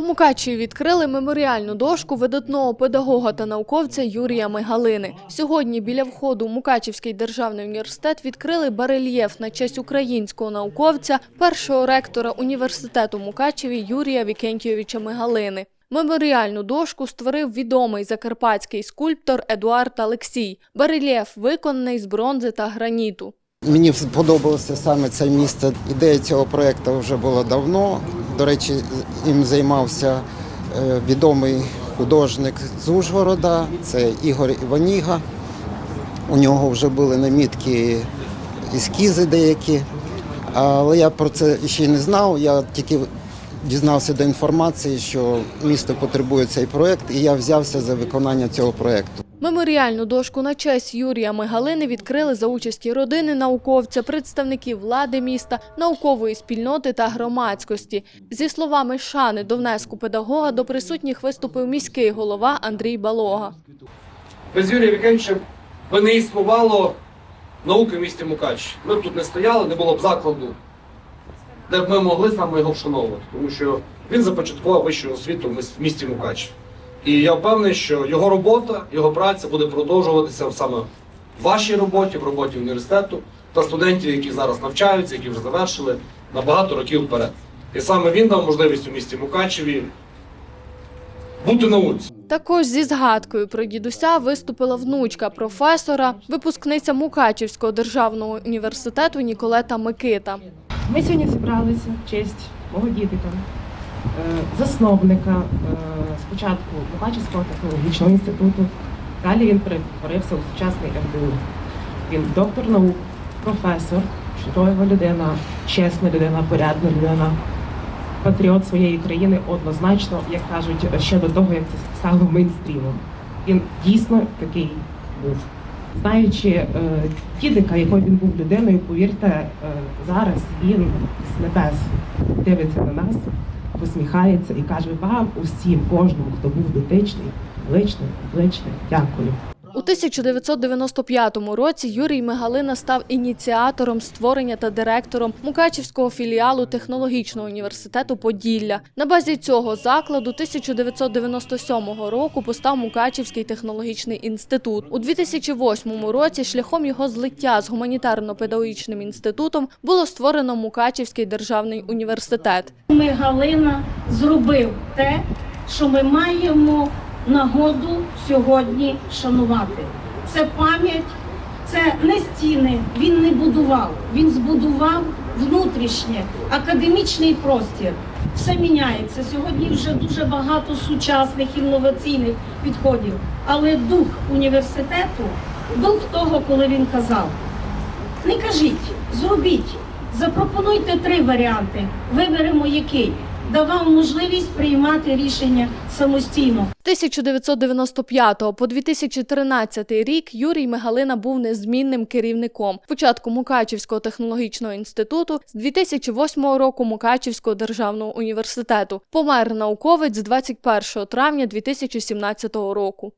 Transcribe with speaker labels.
Speaker 1: У Мукачеві відкрили меморіальну дошку видатного педагога та науковця Юрія Мигалини. Сьогодні біля входу у Мукачівський державний університет відкрили барельєф на честь українського науковця, першого ректора університету Мукачеві Юрія Вікентійовича Мигалини. Меморіальну дошку створив відомий закарпатський скульптор Едуард Алексій. Барельєф виконаний з бронзи та граніту.
Speaker 2: Мені сподобалося саме це місце. Ідея цього проєкту вже була давно. До речі, їм займався е, відомий художник з Ужгорода, це Ігор Іваніга. У нього вже були намітки ескізи деякі, але я про це ще не знав. Я тільки дізнався до інформації, що місто потребує цей проєкт, і я взявся за виконання цього проєкту.
Speaker 1: Меморіальну дошку на честь Юрія Мигалини відкрили за участі родини науковця, представників влади міста, наукової спільноти та громадськості. Зі словами шани до внеску педагога до присутніх виступив міський голова Андрій Балога.
Speaker 3: Без Юрія Вікенча би не існувало науки в місті Мукач. Ми б тут не стояли, не було б закладу, де б ми могли саме його вшановувати. Тому що він започаткував вищу освіту в місті Мукач. І я впевнений, що його робота, його праця буде продовжуватися саме в вашій роботі, в роботі університету та студентів, які зараз навчаються, які вже завершили на багато років вперед. І саме він дав можливість у місті Мукачеві бути науці.
Speaker 1: Також зі згадкою про дідуся виступила внучка професора, випускниця Мукачівського державного університету Ніколета Микита.
Speaker 4: Ми сьогодні зібралися в честь мого дідика, засновника е, спочатку Мукачівського технологічного інституту. Далі він перетворився у сучасний МДУ. Він доктор наук, професор, чудова людина, чесна людина, порядна людина, патріот своєї країни однозначно, як кажуть, ще до того, як це стало мейнстрімом. Він дійсно такий був. Знаючи е, дідика, якою він був людиною, повірте, е, зараз він з небес дивиться на нас, посміхається і каже вам усім, кожному, хто був дотичний, величний, величний, дякую.
Speaker 1: У 1995 році Юрій Мигалина став ініціатором створення та директором Мукачівського філіалу технологічного університету Поділля. На базі цього закладу 1997 року постав Мукачівський технологічний інститут. У 2008 році шляхом його злиття з гуманітарно-педагогічним інститутом було створено Мукачівський державний університет.
Speaker 5: Ми Галина зробив те, що ми маємо нагоду сьогодні шанувати. Це пам'ять, це не стіни. Він не будував, він збудував внутрішнє академічний простір. Все міняється. Сьогодні вже дуже багато сучасних інноваційних підходів. Але дух університету, дух того, коли він казав: не кажіть, зробіть, запропонуйте три варіанти. Виберемо який. Давав можливість приймати рішення самостійно.
Speaker 1: 1995 по 2013 рік Юрій Мигалина був незмінним керівником. Спочатку Мукачівського технологічного інституту, з 2008 року Мукачівського державного університету. Помер науковець з 21 травня 2017 року.